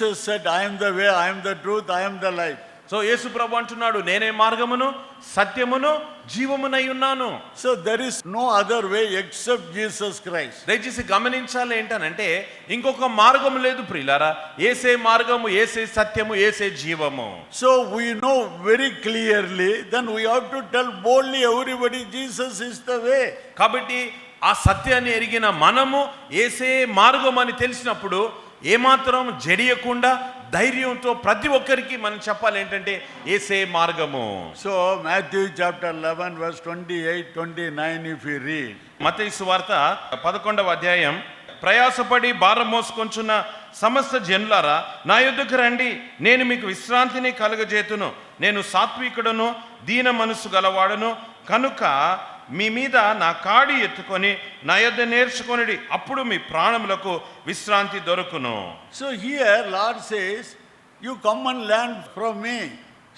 Jesus said, I am the way, I am the truth, I am the life. So Yesu ప్రభు అంటున్నాడు నేనే మార్గమును సత్యమును జీవమునై ఉన్నాను So there is no other way except Jesus Christ. దయచేసి గమనించాలి ఏంటనంటే ఇంకొక మార్గం లేదు ప్రియులారా ఏసే మార్గము ఏసే సత్యము ఏసే జీవము So we know very clearly, then we have to tell boldly everybody, Jesus is the way. కాబట్టి ఆ సత్యాన్ని ఎరిగిన మనము ఏసే మార్గం అని తెలిసినప్పుడు ఏమాత్రం జడియకుండా ధైర్యంతో ప్రతి ఒక్కరికి మనం చెప్పాలి ఏంటంటే ఏసే మార్గము. So Matthew chapter 11 verse 28, 29 if you read. Matayi సువార్త పదకొండవ అధ్యాయం. ప్రయాసపడి భారం మోసుకొంచున్న సమస్త జనులారా నా యొద్దకు రండి. నేను మీకు విశ్రాంతిని కలుగజేతును. నేను సాత్వికుడను దీన మనసు గలవాడను. కనుక మీ మీద నా కాడి ఎత్తుకొని నా యొద్ధ నేర్చుకొని అప్పుడు మీ ప్రాణములకు విశ్రాంతి దొరుకును. So here lord says you come and land from me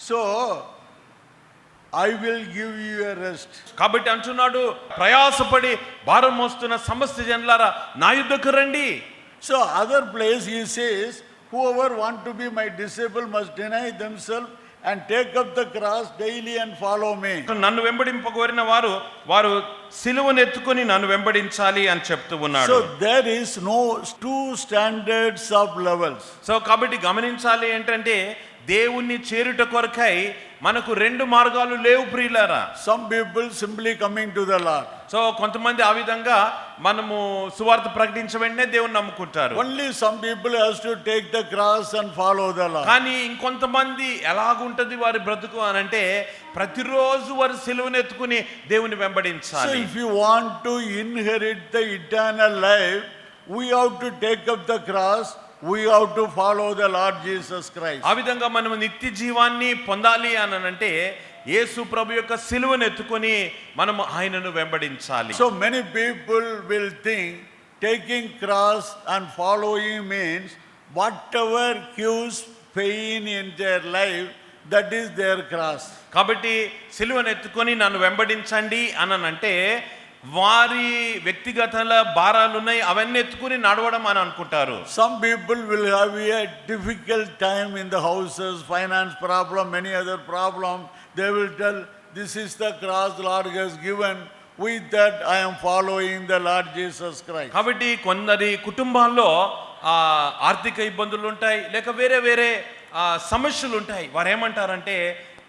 so I will give you rest కాబట్టి అంటున్నాడు ప్రయాసపడి భారం మోస్తున్న సమస్త జన్లారా నా యుద్ధకు రండి. So other place he says whoever want to be my disciple must deny them self and take up the cross daily and follow me నన్ను వెంబడింప కోరిన వారు వారు సిలువను ఎత్తుకొని నన్ను వెంబడించాలి అని చెప్తూ ఉన్నారు so there is no two standards of levels so కాబట్టి గమనించాలి ఏంటంటే దేవుణ్ణి చేరుట కొరకై మనకు రెండు మార్గాలు లేవు ప్రియులారా. Some people simply coming to the lord so కొంతమంది ఆ విధంగా మనము సువార్త ప్రకటించ వెంటనే దేవుని నమ్ముకుంటారు. Only some people has to take the cross and follow the lord కానీ ఇంకొంతమంది ఎలాగుంటది వారి బ్రతుకు అని అంటే ప్రతిరోజు వారి సెలవుని ఎత్తుకుని దేవుని వెంబడించాలి. If you want to inherit the eternal life we have to take up the cross we have to follow the Lord Jesus Christ. ఆ విధంగా మనం నిత్య జీవాన్ని పొందాలి అని అంటే యేసు ప్రభు యొక్క సిలువను ఎత్తుకొని మనం ఆయనను వెంబడించాలి So many people will think taking cross and following means whatever gives pain in their life, that is their cross. కాబట్టి సిలువను ఎత్తుకొని నన్ను వెంబడించండి అని అంటే వారి వ్యక్తిగత భారాలు ఉన్నాయి అవన్నీ ఎత్తుకుని నడవడం అని అనుకుంటారు. Some people will have a difficult time in the houses finance problem many other problem they will tell this is the cross lord has given with that I'm following the lord Jesus Christ కాబట్టి కొందరి కుటుంబాల్లో ఆర్థిక ఇబ్బందులు ఉంటాయి లేక వేరే వేరే సమస్యలు ఉంటాయి వారు ఏమంటారంటే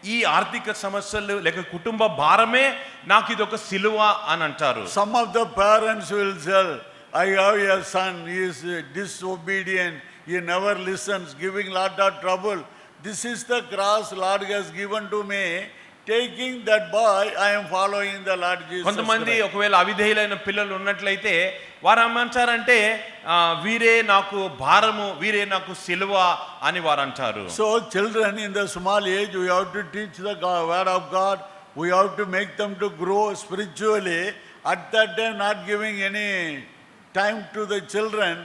ఈ ఆర్థిక సమస్యలు లేక కుటుంబ భారమే నాకు ఇది ఒక సిలువ అని అంటారు. Some of the parents I have your son is disobedient he never listens giving lot of trouble this is the cross lord has given to me that boy, I am following the Lord Jesus కొంతమంది. ఒకవేళ అవిధేయులైన పిల్లలు ఉన్నట్లయితే వారు ఏమంటారంటే వీరే నాకు భారము వీరే నాకు సిలువ అని వారు అంటారు So children in the small age, we have to teach the God, word of God. We have to make them to grow spiritually. At that time, not giving any time to the children.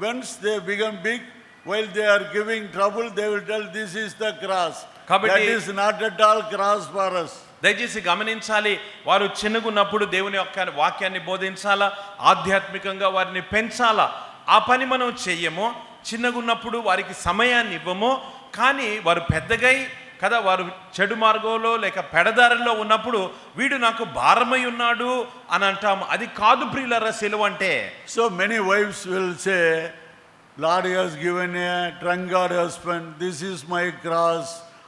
Once they become big, while they are giving trouble, they will tell, this is the cross. కాబట్టి- That is not at all cross for us. దయచేసి గమనించాలి వారు చిన్నగున్నప్పుడు దేవుని యొక్క వాక్యాన్ని బోధించాలా ఆధ్యాత్మికంగా వారిని పెంచాలా? ఆ పని మనం చెయ్యము చిన్నగున్నప్పుడు వారికి సమయాన్ని ఇవ్వము కానీ వారు పెద్దగై కదా వారు చెడు మార్గంలో లేక పెడదారిలో ఉన్నప్పుడు వీడు నాకు భారమై ఉన్నాడు అని అంటాము. అది కాదు ప్రియులరా సెలవు అంటే. So many wives will say, Lord has given a drunkard husband, this is my cross,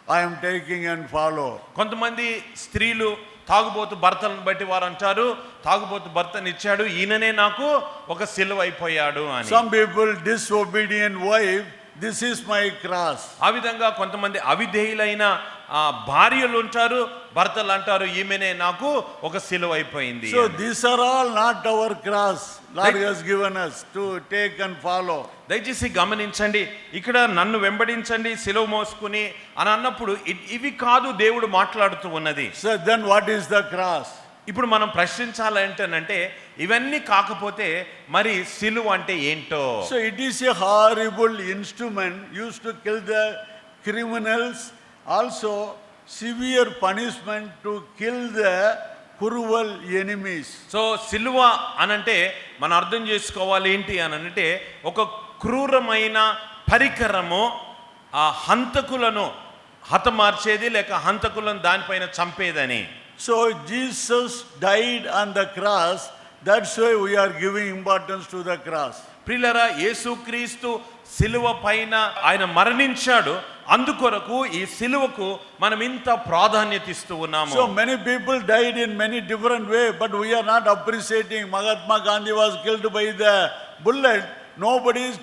Am taking and follow. కొంతమంది స్త్రీలు తాగుబోతు భర్తలను బట్టి వారు అంటారు తాగుబోతు భర్తనిచ్చాడు ఈయననే నాకు ఒక సిలువ అయిపోయాడు అని Some people disobedient wife, this is my cross. ఆ విధంగా కొంతమంది అవిధేయులైన ఆ భార్యలు ఉంటారు భర్తలు అంటారు ఈమెనే నాకు ఒక సిలువ అయిపోయింది so this are all not our cross lord has given us to take and follow దయచేసి గమనించండి. ఇక్కడ నన్ను వెంబడించండి సిలువ మోసుకుని అని అన్నప్పుడు ఇవి కాదు దేవుడు మాట్లాడుతూ ఉన్నది. So then what is the cross ఇప్పుడు మనం ప్రశ్నించాలంటేనంటే ఇవన్నీ కాకపోతే మరి సిలువ అంటే ఏంటో? So it is a horrible instrument use to kill the criminals also severe punishment to kill the cruel enemies. So సిలువ అనంటే మనం అర్థం చేసుకోవాలి ఏంటి అని అంటే ఒక క్రూరమైన పరికరము ఆ హంతకులను హతమార్చేది లేక హంతకులను దానిపైన చంపేదని So Jesus died on the cross. That's why we are giving importance to the cross. ప్రిలరా యేసుక్రీస్తు సిలువ పైన ఆయన మరణించాడు. అందుకొరకు ఈ సిలువకు మనం ఇంత ప్రాధాన్యత ఇస్తూ ఉన్నాము. So many people died in many different way but we are not appreciating Mahatma Gandhi was killed by the bullet nobody's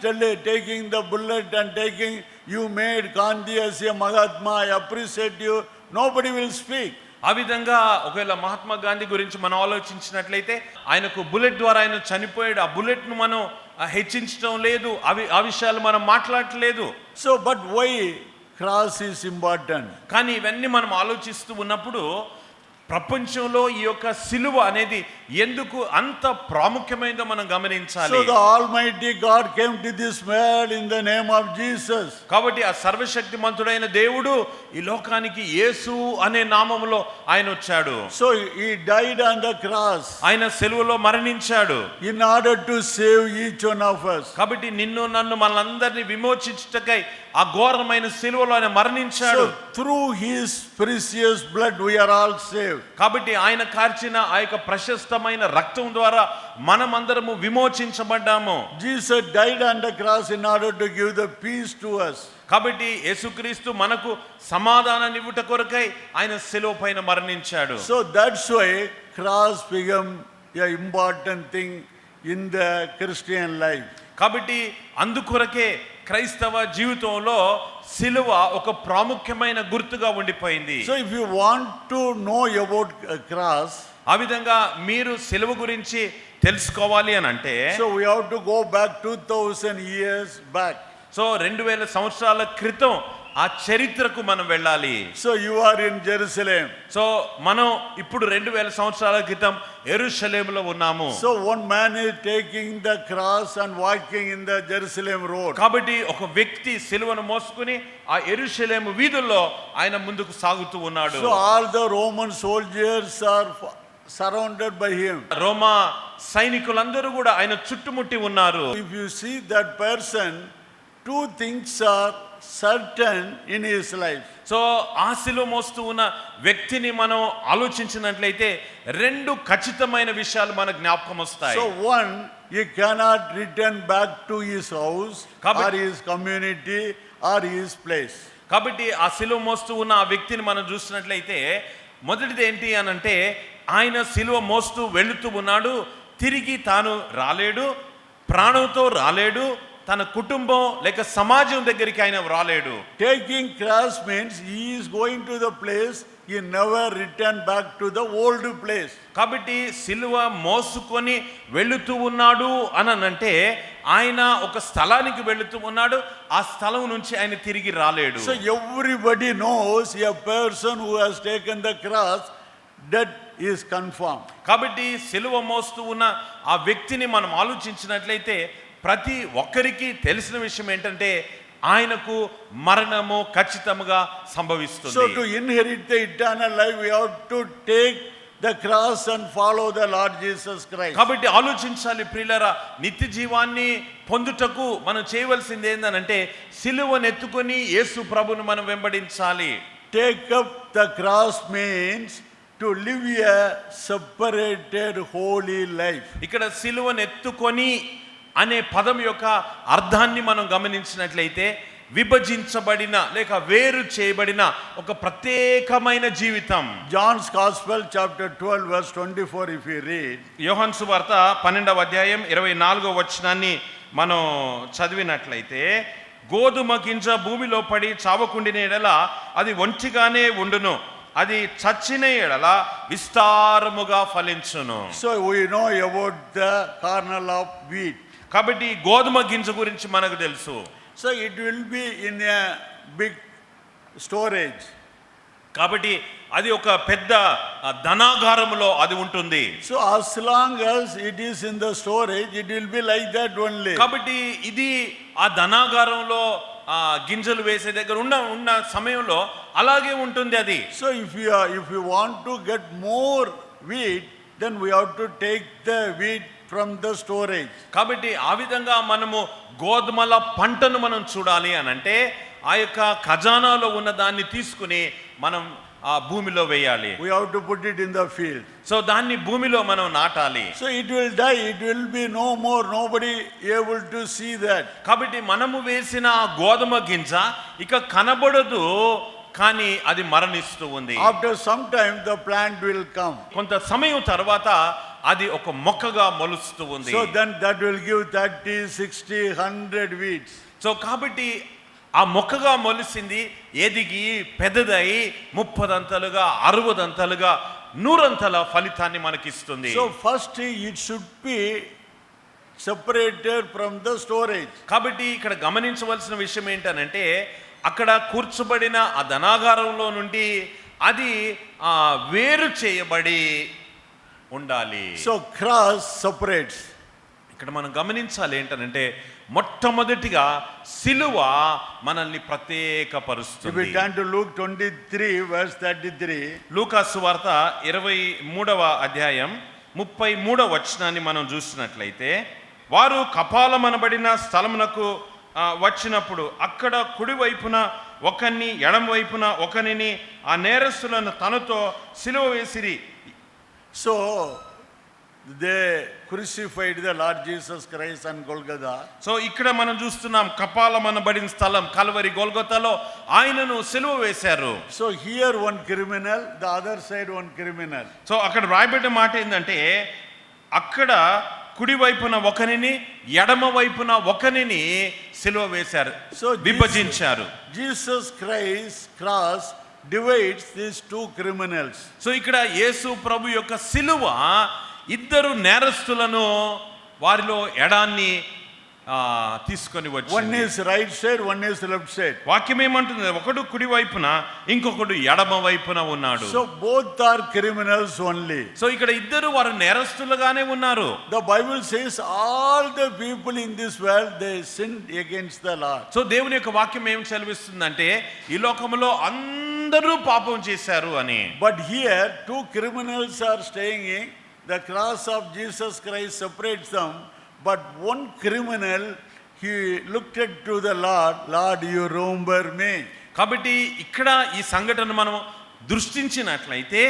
taking the bullet and taking you made Gandhi as a Mahatma I appreciate you nobody will speak ఆ విధంగా ఒకవేళ మహాత్మా గాంధీ గురించి మనం ఆలోచించినట్లయితే ఆయనకు bullet ద్వారా ఆయన చనిపోయాడు. ఆ బుల్లెట్ను మనం హెచ్చించడం లేదు. అవి ఆ విషయాలు మనం మాట్లాడట్లేదు. So, but why cross is important? కానీ ఇవన్నీ మనం ఆలోచిస్తూ ఉన్నప్పుడు ప్రపంచంలో ఈ యొక్క సిలువ అనేది ఎందుకు అంత ప్రాముఖ్యమైనదో మనం గమనించాలి So the Almighty God came to this world in the name of Jesus. కాబట్టి ఆ సర్వశక్తిమంతుడైన దేవుడు ఈ లోకానికి యేసు అనే నామములో ఆయన వచ్చాడు So he died on the cross ఆయన సెలువులో మరణించాడు order to save each one of us. కాబట్టి నిన్ను నన్ను మనందరినీ విమోచించుటకై ఆ ఘోరమైన సిలువలో ఆయన మరణించాడు So through precious blood we are all save కాబట్టి ఆయన కార్చిన ఆ యొక్క ప్రశస్తమైన రక్తం ద్వారా మనమందరము విమోచించబడ్డాము. Jesus died and cross in order to give the peace to us కాబట్టి యేసుక్రీస్తు మనకు సమాధాన నివుట కొరకై ఆయన సిలువ పైన మరణించాడు. So that's why cross become a important thing in the Christian life కాబట్టి అందుకొరకే క్రైస్తవ జీవితంలో సిలువ ఒక ప్రాముఖ్యమైన గుర్తుగా ఉండిపోయింది if you want to know about a cross, ఆ విధంగా మీరు సిలువ గురించి తెలుసుకోవాలి అని అంటే so we have to go back 2000 years back. So రెండు వేల సంవత్సరాల క్రితం ఆ చరిత్రకు మనం వెళ్ళాలి. So you are in Jerusalem so మనం ఇప్పుడు రెండు వేల సంవత్సరాల క్రితం ఎరుసలేం లో ఉన్నాము. So one man is taking the cross and walking in the Jerusalem road కాబట్టి ఒక వ్యక్తి సిలువను మోసుకుని ఆ ఎరుసలేం వీధుల్లో ఆయన ముందుకు సాగుతూ ఉన్నాడు. So all the Roman soldiers are surrounded by him రోమా సైనికులందరూ కూడా ఆయన చుట్టుముట్టి ఉన్నారు. If you see that person two things are certain in his life. So ఆ సిలువ మోస్తూ ఉన్న వ్యక్తిని మనం ఆలోచించినట్లయితే రెండు ఖచ్చితమైన విషయాలు మన జ్ఞాపకం వస్తాయి one, he cannot return back to his house Kabhi- or his community or his place. కాబట్టి ఆ సిలువ మోస్తూ ఉన్న ఆ వ్యక్తిని మనం చూసినట్లయితే మొదటిది ఏంటి అని అంటే ఆయన సిలువ మోస్తూ వెళుతూ ఉన్నాడు తిరిగి తాను రాలేడు ప్రాణంతో రాలేడు తన కుటుంబం లేక సమాజం దగ్గరికి ఆయన రాలేడు cross means he is going to the place, he never return back to the old place. కాబట్టి సిలువ మోసుకొని వెళుతూ ఉన్నాడు అని అంటే ఆయన ఒక స్థలానికి వెళుతూ ఉన్నాడు ఆ స్థలం నుంచి ఆయన తిరిగి రాలేడు So everybody knows a person who has taken the cross, that is confirmed. కాబట్టి సిలువ మోస్తూ ఉన్న ఆ వ్యక్తిని మనం ఆలోచించినట్లయితే ప్రతి ఒక్కరికి తెలిసిన విషయం ఏంటంటే ఆయనకు మరణము ఖచ్చితంగా సంభవిస్తుంది. So to inherit the eternal life we have to take the cross and follow the lord Jesus కాబట్టి ఆలోచించాలి ప్రియులరా నిత్య జీవాన్ని పొందుటకు మనం చేయవలసింది ఏందనంటే సిలువ నెత్తుకొని యేసు ప్రభును మనం వెంబడించాలి. Take up the cross means to live a separated holy life ఇక్కడ సిలువ నెత్తుకొని అనే పదం యొక్క అర్థాన్ని మనం గమనించినట్లయితే విభజించబడిన లేక వేరు చేయబడిన ఒక ప్రత్యేకమైన జీవితం. John's Gospel, chapter 12, verse 24, if you read, యోహన్ సువార్త పన్నెండవ అధ్యాయం ఇరవై నాలుగో వచనాన్ని మనం చదివినట్లయితే గోధుమ గింజ భూమిలో పడి చావకుండిన ఎడల అది ఒంటిగానే ఉండును. అది చచ్చిన ఎడల విస్తారముగా ఫలించును. So we know about the kernel of wheat. కాబట్టి గోధుమ గింజ గురించి మనకు తెలుసు. So it will be in big storage కాబట్టి అది ఒక పెద్ద ధనాగారంలో అది ఉంటుంది. So as long as it is in the storage it will be like that only కాబట్టి ఇది ఆ ధనాగారంలో గింజలు వేసే దగ్గర ఉన్న ఉన్న సమయంలో అలాగే ఉంటుంది అది. So if you if you want to get more wheat then we have to take the wheat from the storage కాబట్టి ఆ విధంగా మనము గోధుమల పంటను మనం చూడాలి అని అంటే ఆ యొక్క ఖజానాలో ఉన్న దాన్ని తీసుకుని మనం ఆ భూమిలో వేయాలి. To put it in the field so దాన్ని భూమిలో మనం నాటాలి. So it will die it will be no more nobody able to see that కాబట్టి మనము వేసిన ఆ గోధుమ గింజ ఇక కనబడదు కానీ అది మరణిస్తూ ఉంది. After some time the plant will come కొంత సమయం తర్వాత అది ఒక మొక్కగా మొలుస్తూ ఉంది So then that will give 30, 60, 100 weeds. So కాబట్టి ఆ మొక్కగా మొలిసింది ఎదిగి పెద్దదై ముప్పదంతలుగా అరవదంతలుగా నూరంతల ఫలితాన్ని మనకిస్తుంది So first it should be separated from the storage. కాబట్టి ఇక్కడ గమనించవలసిన విషయం ఏంటనంటే అక్కడ కూర్చబడిన ఆ ధనాగారంలో నుండి అది ఆ, వేరు చేయబడి ఉండాలి. So cross separates. ఇక్కడ మనం గమనించాలి ఏంటనంటే మొట్టమొదటిగా సిలువ మనల్ని ప్రత్యేకపరుస్తుంది. Turn to Luke 23, verse 33, లూకాసు వార్త ఇరవై మూడవ అధ్యాయం ముప్పై మూడవ వచనాన్ని మనం చూసినట్లయితే వారు కపాలమనబడిన స్థలమునకు వచ్చినప్పుడు అక్కడ కుడి వైపున ఒకరిని ఎడం వైపున ఒకరిని ఆ నేరస్తులను తనతో సిలువ వేసిరి. So they crucified the lord Jesus Christ and Golgotha so ఇక్కడ మనం చూస్తున్నాం కపాలమనబడిన స్థలం కల్వరి గోల్గతాలో ఆయనను సెలవు వేశారు. So here one criminal the other side one criminal so అక్కడ రాయబెట్టిన మాట ఏంటంటే అక్కడ కుడి వైపున ఒకరిని ఎడమ వైపున ఒకరిని సెలవు వేశారు సో విభజించారు. Jesus Christ divides this two criminals so ఇక్కడ యేసు ప్రభు యొక్క సిలువ ఇద్దరు నేరస్తులను వారిలో ఎడాన్ని తీసుకొని one is right side one is left side వాక్యం ఏమంటుంది? ఒకడు కుడి వైపున ఇంకొకడు ఎడమ వైపున ఉన్నాడు. So both are criminals only so ఇక్కడ ఇద్దరు వారు నేరస్తులుగానే ఉన్నారు. The Bible says all the people in this world they sin against the law so దేవుని యొక్క వాక్యం ఏం సెలవిస్తుంది ఈ లోకంలో అందరూ అందరూ పాపం చేశారు అని. But here two criminals are staying in the cross of Jesus Christ separate them but one criminal he looked to the lord lord you remember me కాబట్టి ఇక్కడ ఈ సంఘటన మనం దృష్టించినట్లయితే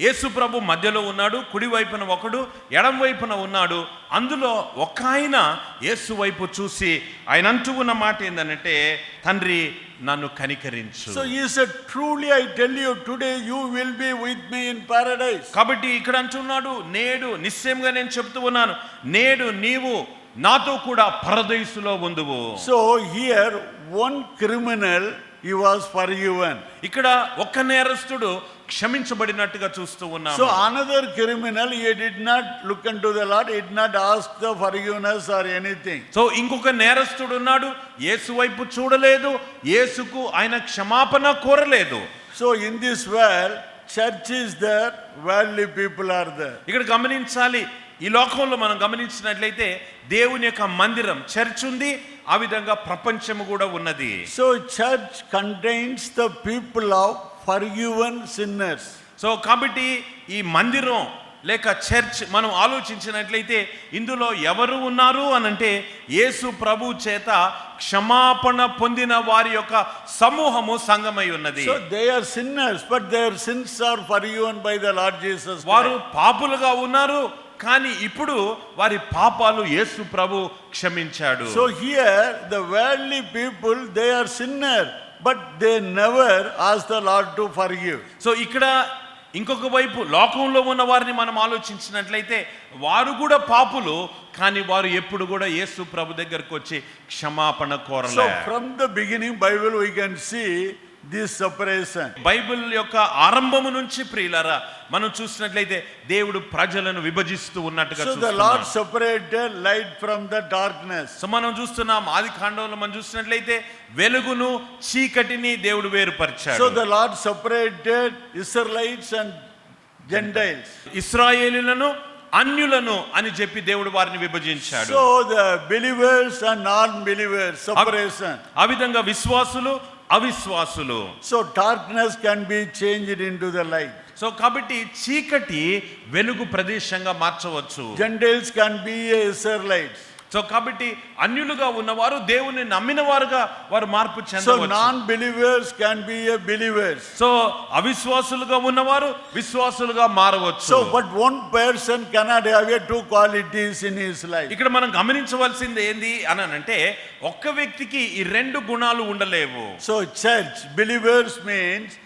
యేసు ప్రభు మధ్యలో ఉన్నాడు కుడి వైపున ఒకడు ఎడం వైపున ఉన్నాడు. అందులో ఒక ఆయన యేసు వైపు చూసి ఆయన అంటూ ఉన్న మాట ఏంటంటే తండ్రి నన్ను కనికరించు. So you said truly I tell you today you will be with me in paradise కాబట్టి ఇక్కడ అంటున్నాడు నేడు నిశ్చయంగా నేను చెప్తూ ఉన్నాను నేడు నీవు నాతో కూడా పరదేశులో ఉండువు so here one criminal he was forgiven ఇక్కడ ఒక నేరస్తుడు క్షమించబడినట్టుగా చూస్తూ ఉన్నాం so another criminal he did not look and to the Lord it not ask the forgiveness or anything so ఇంకొక నేరస్తుడు ఉన్నాడు యేసు వైపు చూడలేదు యేసుకు ఆయన క్షమాపణ కోరలేదు. So in this world church is there వెల్లీ people are there ఇక్కడ గమనించాలి ఈ లోకంలో మనం గమనించినట్లయితే దేవుని యొక్క మందిరం చర్చ్ ఉంది ఆ విధంగా ప్రపంచము కూడా ఉన్నది. So church contains the people of forgiven sinners so కాబట్టి ఈ మందిరం లేక చర్చ్ మనం ఆలోచించినట్లయితే ఇందులో ఎవరు ఉన్నారు అని అంటే యేసు ప్రభు చేత క్షమాపణ పొందిన వారి యొక్క సమూహము సంగమై ఉన్నది. వారు పాపులుగా ఉన్నారు కానీ ఇప్పుడు వారి పాపాలు యేసు ప్రభు క్షమించాడు. So here the worldly people they are sinner sinner, but they never ask the Lord to forgive. So ఇక్కడ ఇంకొక వైపు లోకంలో ఉన్న వారిని మనం ఆలోచించినట్లయితే వారు కూడా పాపులు కానీ వారు ఎప్పుడు కూడా యేసు ప్రభు దగ్గరకు వచ్చి క్షమాపణ So కోరలే from the beginning Bible, we can this separation Bible యొక్క ఆరంభము నుంచి ప్రియులరా మనం చూసినట్లయితే దేవుడు ప్రజలను విభజిస్తూ ఉన్నట్టుగా మనం చూస్తున్నాం ఆది మనం చూసినట్లయితే వెలుగును చీకటిని దేవుడు వేరుపరిచాడు. So the Lord separated Israelites and Gentiles ఇస్రాయేలులను అన్యులను అని చెప్పి దేవుడు వారిని విభజించాడు. అండ్ నాన్ బిలీవర్స్ ఆ విధంగా విశ్వాసులు అవిశ్వాసులు So darkness can be changed into the light. So కాబట్టి చీకటి వెలుగు ప్రదేశంగా మార్చవచ్చు Gentiles can be Israelites. So కాబట్టి అన్యులుగా ఉన్నవారు దేవుని నమ్మిన వారుగా వారు మార్పు బిలీవర్స్ సో అవిశ్వాసులుగా ఉన్నవారు విశ్వాసులుగా మారవచ్చు. So but one person cannot have two qualities in his life ఇక్కడ మనం గమనించవలసింది ఏంది అని అంటే ఒక్క వ్యక్తికి ఈ రెండు గుణాలు ఉండలేవు. So church believers means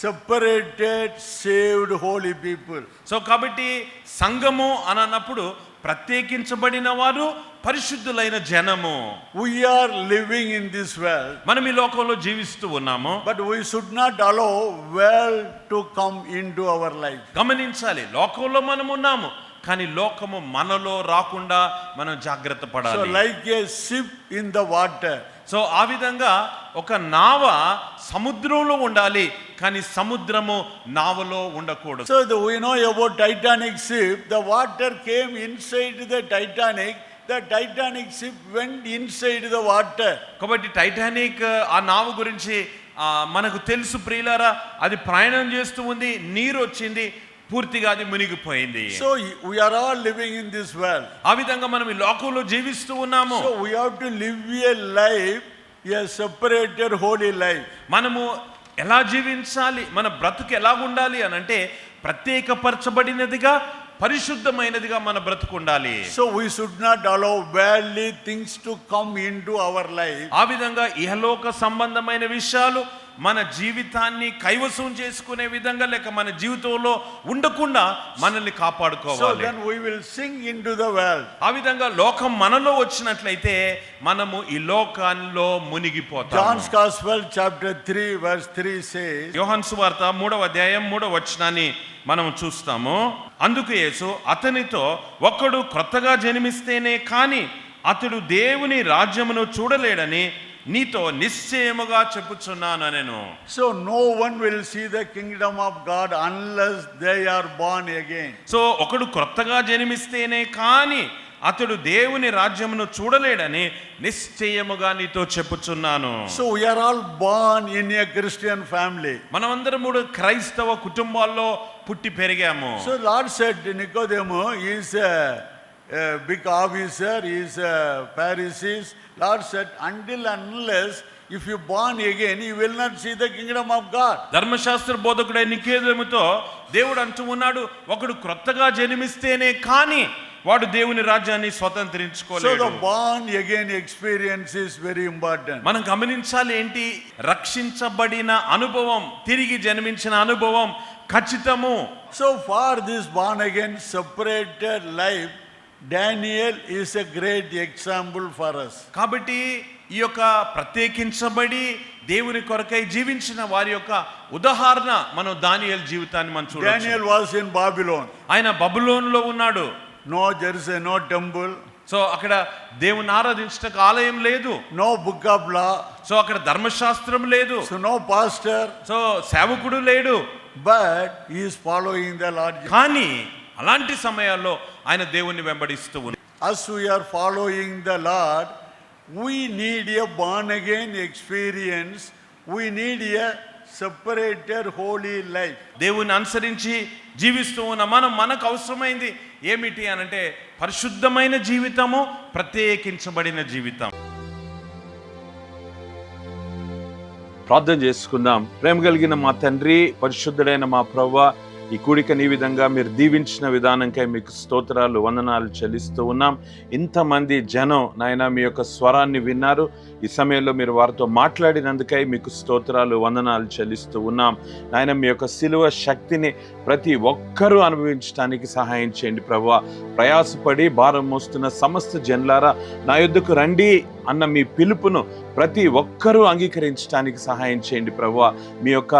separated saved holy people so కాబట్టి సంఘము అన్నప్పుడు ప్రత్యేకించబడిన వారు పరిశుద్ధులైన జనము We are living in this world, మనం ఈ లోకంలో జీవిస్తూ ఉన్నాము but we should not allow world to come into our life. గమనించాలి లోకంలో మనం ఉన్నాము కానీ లోకము మనలో రాకుండా మనం జాగ్రత్త So, పడాలి like a ship in the water. So ఆ విధంగా ఒక నావ సముద్రంలో ఉండాలి కానీ సముద్రము నావలో ఉండకూడదు. So we know ఎవో Titanic ship the water came inside the Titanic the Titanic ship went inside the water కాబట్టి టైటానిక్ uh, ఆ నావ గురించి మనకు తెలుసు ప్రియులారా అది ప్రయాణం చేస్తూ ఉంది నీరు వచ్చింది పూర్తిగా అది మునిగిపోయింది. So we are all living in this world ఆ విధంగా మనం ఈ లోకంలో జీవిస్తూ ఉన్నాము. So we have to live a life a separated holy life మనము ఎలా జీవించాలి మన బ్రతుకు ఎలా ఉండాలి అని అంటే ప్రత్యేకపరచబడినదిగా పరిశుద్ధమైనదిగా మన బ్రతుకు ఉండాలి So, we should not allow worldly things to come into our life. ఆ విధంగా ఇహలోక సంబంధమైన విషయాలు మన జీవితాన్ని కైవసం చేసుకునే విధంగా లేక మన జీవితంలో ఉండకుండా మనల్ని కాపాడుకోవాలి. we will sink into the world. ఆ విధంగా లోకం మనలో వచ్చినట్లయితే మనము ఈ లోకాల్లో మునిగిపోతాం John's Gospel, chapter 3, verse 3 says, యోహన్ సువార్త మూడవ అధ్యాయం మూడవ వచనాన్ని మనం చూస్తాము. అందుకు యేసు అతనితో ఒక్కడు క్రొత్తగా జన్మిస్తేనే కాని అతడు దేవుని రాజ్యమును చూడలేడని నీతో నిశ్చయముగా చెప్పుచున్నాను నేను so no one will see the kingdom of God unless they are born again so ఒకడు క్రొత్తగా జన్మిస్తేనే కానీ అతడు దేవుని రాజ్యమును చూడలేడని నిశ్చయముగా నీతో చెప్పుచున్నాను. So we are all born in a Christian family మనమందరం మూడు క్రైస్తవ కుటుంబాల్లో పుట్టి పెరిగాము. So Lord said Nicodemus is a, a big officer, he is a Pharisees. Lord said, until unless if you born again, you will not see the kingdom of God. ధర్మశాస్త్ర బోధకుడై నికేదముతో దేవుడు అంటూ ఉన్నాడు ఒకడు క్రొత్తగా జన్మిస్తేనే కానీ వాడు దేవుని రాజ్యాన్ని So, స్వతంత్రించుకోలేడు the born again experience is very important. మనం గమనించాలి ఏంటి రక్షించబడిన అనుభవం తిరిగి జన్మించిన అనుభవం ఖచ్చితము So, for this born again separated life, Daniel is a great example for us. కాబట్టి ఈ యొక్క ప్రత్యేకించబడి దేవుని కొరకై జీవించిన వారి యొక్క ఉదాహరణ మనం దానియల్ జీవితాన్ని మనం చూడాలి Daniel was in Babylon. ఆయన బబులోనులో ఉన్నాడు is a no temple, so అక్కడ దేవుని ఆరాధించటకు ఆలయం లేదు no book of law, so అక్కడ ధర్మశాస్త్రం లేదు so no pastor, సో సేవకుడు లేడు is following the Lord. Jesus. కానీ అలాంటి సమయాల్లో ఆయన దేవుణ్ణి వెంబడిస్తూ we are following the Lord, we need a born again experience. We need a separated holy life. దేవుని అనుసరించి జీవిస్తూ ఉన్న మనం మనకు అవసరమైంది ఏమిటి అనంటే పరిశుద్ధమైన జీవితము ప్రత్యేకించబడిన జీవితం ప్రార్థన చేసుకుందాం ప్రేమ కలిగిన మా తండ్రి పరిశుద్ధుడైన మా ప్రవ్వ ఈ కూడికని ఈ విధంగా మీరు దీవించిన విధానంకై మీకు స్తోత్రాలు వందనాలు చెల్లిస్తూ ఉన్నాం. ఇంతమంది జనం నాయన మీ యొక్క స్వరాన్ని విన్నారు. ఈ సమయంలో మీరు వారితో మాట్లాడినందుకై మీకు స్తోత్రాలు వందనాలు చెల్లిస్తూ ఉన్నాం. నాయన మీ యొక్క సిలువ శక్తిని ప్రతి ఒక్కరూ అనుభవించడానికి సహాయం చేయండి ప్రభా ప్రయాసపడి భారం మోస్తున్న సమస్త జన్లారా నా యుద్ధకు రండి. అన్న మీ పిలుపును ప్రతి ఒక్కరూ అంగీకరించడానికి సహాయం చేయండి ప్రభు మీ యొక్క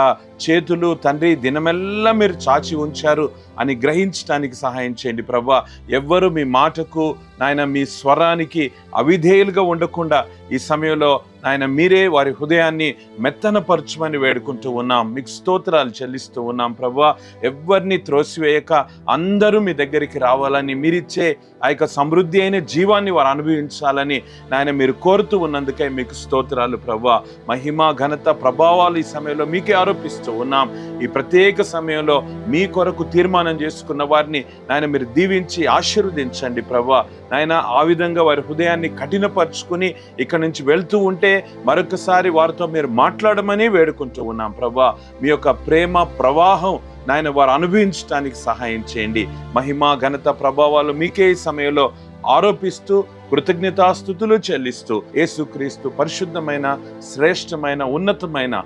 చేతులు తండ్రి దినమెల్లా మీరు చాచి ఉంచారు అని గ్రహించడానికి సహాయం చేయండి ప్రభా ఎవ్వరు మీ మాటకు నాయన మీ స్వరానికి అవిధేయులుగా ఉండకుండా ఈ సమయంలో నాయన మీరే వారి హృదయాన్ని మెత్తనపరచమని వేడుకుంటూ ఉన్నాం. మీకు స్తోత్రాలు చెల్లిస్తూ ఉన్నాం ప్రభా. ఎవరిని త్రోసివేయక అందరూ మీ దగ్గరికి రావాలని మీరిచ్చే ఆ యొక్క సమృద్ధి అయిన జీవాన్ని వారు అనుభవించాలని నాయన మీరు కోరుతూ ఉన్నందుకే మీకు స్తోత్రాలు ప్రభా. మహిమ ఘనత ప్రభావాలు ఈ సమయంలో మీకే ఆరోపిస్తూ ఉన్నాం. ఈ ప్రత్యేక సమయంలో మీ కొరకు తీర్మానం చేసుకున్న వారిని నాయన మీరు దీవించి ఆశీర్వదించండి ప్రభా. నాయన ఆ విధంగా వారి హృదయాన్ని కఠినపరుచుకుని ఇక్కడి నుంచి వెళ్తూ ఉంటే మరొకసారి వారితో మీరు మాట్లాడమని వేడుకుంటూ ఉన్నాం ప్రభా. మీ యొక్క ప్రేమ ప్రవాహం నాయన వారు అనుభవించడానికి సహాయం చేయండి. మహిమ ఘనత ప్రభావాలు మీకే ఈ సమయంలో ఆరోపిస్తూ కృతజ్ఞతాస్థుతులు చెల్లిస్తూ యేసుక్రీస్తు పరిశుద్ధమైన శ్రేష్టమైన ఉన్నతమైన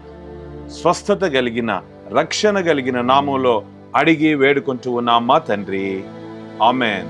స్వస్థత కలిగిన రక్షణ కలిగిన నామంలో అడిగి వేడుకుంటూ ఉన్నాం మా తండ్రి. ఆమెన్.